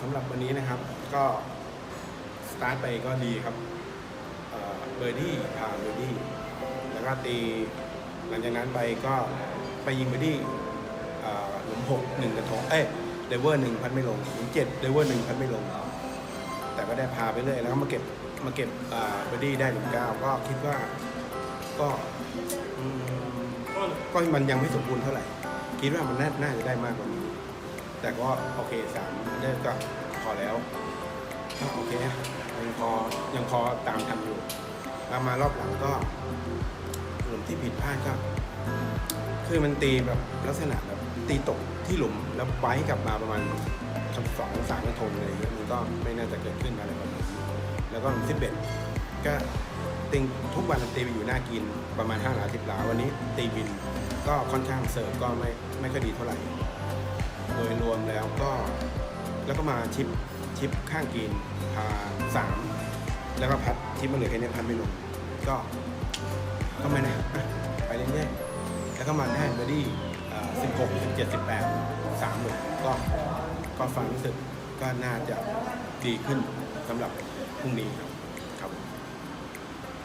สำหรับวันนี้นะครับก็สตาร์ทไปก็ดีครับเบอร์ดี้ผ่านเบอร์ดี้แล้วก็ตีหลังจากนั้นไปก็ไปยิงเบอร์ดี้หลุมหกหนึ่งกระทงเอ้ยเดเวอร์หนึ่งพัดไม่ลงหลุมเจ็ดเดเวอร์หนึ่งพัดไม่ลง แต่ก็ได้พาไปเรื่อยแล้วก็มาเก็บมาเก็บเบอร์ดี้ได้หลุมเก้าก็คิดว่าก็ก็มันยังไม่สมบูรณ์เท่าไหร่ คิดว่ามันน่าน่าจะได้มากกว่านี้ แต่ก็โอเคสามเลิกก็พอแล้วโอเคยังพอยังพอตามทันอยู่แล้วมารอบหลังก็หลุมที่ผิดพลาดก็คือมันตีแบบลักษณะแบบตีตกที่หลุมแล้วไว้กลับมาประมาณสองสามนาทีอะไรอย่างเงี้ยมันก็ไม่น่าจะเกิดขึ้นอะไรแบบนี้แล้วก็หลุมที่เบ็ดก็ติงทุกวันตีไปอยู่หน้ากินประมาณห้าหลาสิบหลาวันนี้ตีบินก็ค่อนข้างเสิร์ฟก็ไม่ไม่ค่อยดีเท่าไหร่ ก็แล้วก็มาชิปชิปข้างกรีนพาสามแล้วก็พัดชิปมาเหลือแค่นี้พัดไม่ลงก็ก็ไม่นะอะไปเรื่อยๆแล้วก็มาได้เบอร์ดี้สิบหกสิบเจ็ดสิบแปดสามหลุมก็ก็ฟังรู้สึกก็น่าจะดีขึ้นสำหรับพรุ่งนี้ครับ